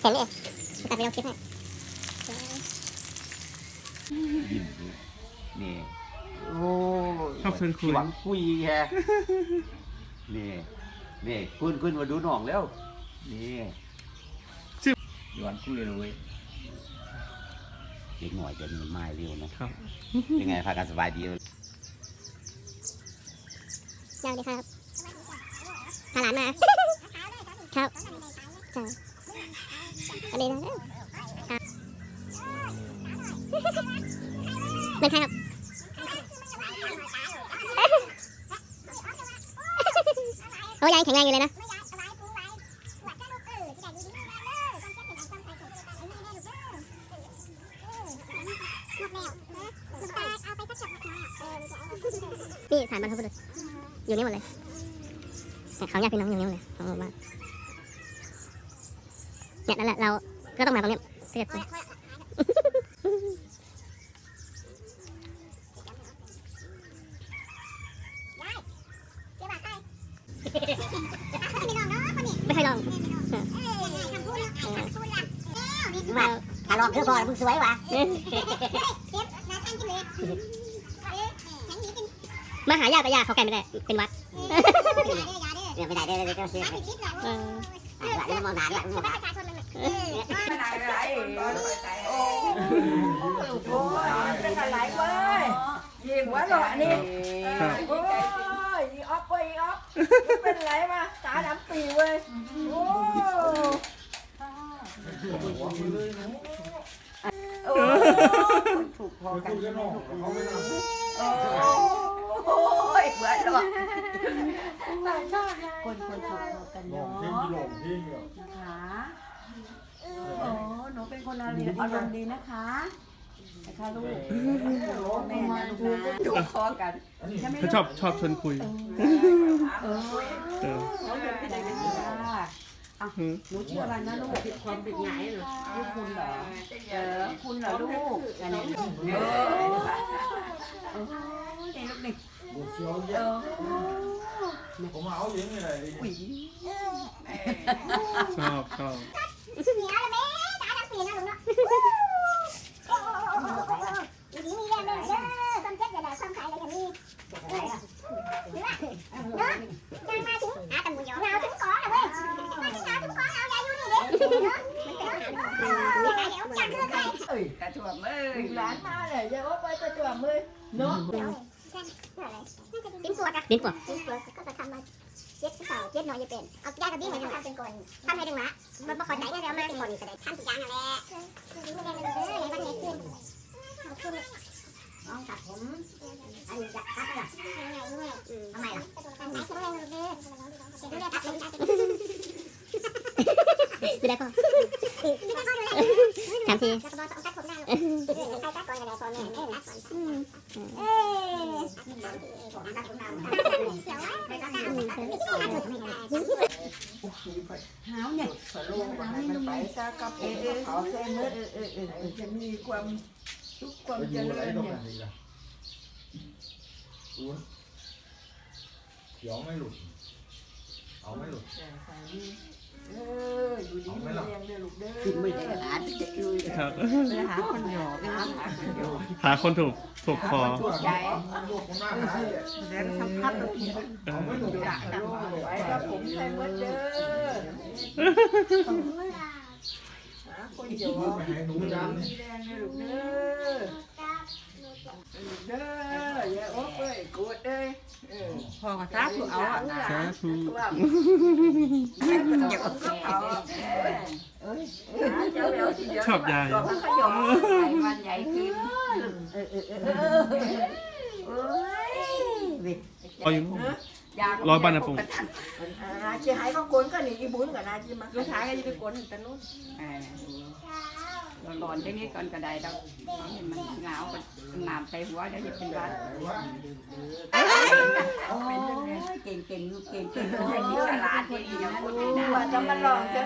เห็นไหมตัดไปลองคลิปให้ยิ้มนี่โอ้ชอบชวนคุย หวังคุยแฮะนี่นี่คุณคุณมาดูน้องแล้วนี่หวังคุยเลยเว้ยเด็กหน่อยจะมีไม้เร็วนะครับ เป็นไงพากันสบายดีเลยยาวเลยครับพาหลานมา ครับใช่อั นนี้นะครับเป็นใครครับโอ้ยายแข็งแรงอยู่เลยนะนี่ฐานบรรพบุรุษอยู่นี่หมดเลยเนี่ยเขาญาติพี่น้องอยู่นี่หมดเลยของหมู่บ้าน เนี่ยนั่นแหละเราก็ต้องมาตรงเนี้ยเพื่อจไม่เคยลองว่าถ้าลองคือพอมึงสวยว่ะมาหาญาแต่ญาเขาไกลไม่ได้เป็นวัด ดี๋ยวไม่ได้เดี๋ยวเดี๋ยวเดี๋ยวเดี๋ยวเออเดี๋ยวมองหนาเดี๋ยมองหนาเป็นอะไรเว้ยยิงหัวหล่อนี่โอ้ยอีออฟเว้ยอีออฟเป็นไรมาตาดำปีเว้ยโอ้โอ้ถูกพอกันโอ้ยเบื่อหรอ กคนคนถูกพอกันเนาะนะคะโอ้หนูเป็นคนอารมณ์อารมณ์ดีนะคะนะคะลูกแม่นะลูกนะถูคอกันใช่ไหมเขาชอบชอบชวนคุยเออเออเขาเป็นอะไรกันจ้าอืมหนูชื่ออะไรนะลูกผิดความผิดไหนเหรอชื่อคุณเหรอเออคุณเหรอลูกอันนี้เออเออนี่ลูกนี่เออ ผมเอาอย่างนี้เลย อุ้ย ชอบชอบ เอ้ยกระถั่วมือหลานมาเลยอย่าว่าไปกระถั่วมือเนาะ ดิ้นปวดอะดิ้นปวดดิ้นปวดก็จะทำมาเย็ดเสาเย็ดน้อยจะเป็นเอายากับดิ้นให้ทำเป็นกลทำให้ดึงละมันบ่ขอใจก็เดี๋ยวมาเป็นคนก็ได้ทำทุกอย่างนั่นแหละวันนี้ขึ้นขึ้นน้องตัดผมอันนี้จะตัดอะไรทำไมล่ะดูแลผักเลยดูแลพ่อสามทีแล้วก็บอกต้องตัดผมได้ใครตัดก่อนกันเลยพ่อแม่แม่ตัดก่อนเอ้ย ผมตัดผมได้ไม่ตัดได้หาวเนี่ยสโลงมันไปซะกับเออเขาแซ่มือเออเออเออจะมีความทุกความเจริญเนี่ยเดี๋ยวไม่หลุดเอาไม่หลุดเอยู่ดีมีแรงเด้อลูกเด้อกินไม่ได้หลานจะลุยครับไปหาคนหยอกหาคนหยอกหาคนถูกถูกคอใจลูกผมหน้าหายแล้วทำพัดเอาไม่หลุดจะกันไปกับผมใส่เมื่อเด้อหาคนหยอกไปให้หนูจันมีแรงเด้อลูกเด้อเด้ออย่าโอ้เอ้ยกูดเอ้ยเออ พอกับซาถูเอาอะสาธุว่าเดี๋ยวเอาเอ้ยเดี๋ยวเดี๋ยวเดี๋ยวชอบยายบอกเขาหยอกวันใหญ่ขึ้นเออเออเออเออเอาอยู่ยาร้อยบาทนะปู่นาชีหายก็กนก็หนีอีบุญกับนาชีมาลูกชายก็จะไปกลนแต่นู้น ร้อนๆที่นี่ก่อนก็ได้ดอกเห็นมันหนาวมันน้ำใส่หัวเดี๋ยวจะเป็นรัดโอ้เก่งเก่งลูกเก่งเก่งฉลาดที่นี่ยังพูดไม่ได้ว่าจะมาลองจะ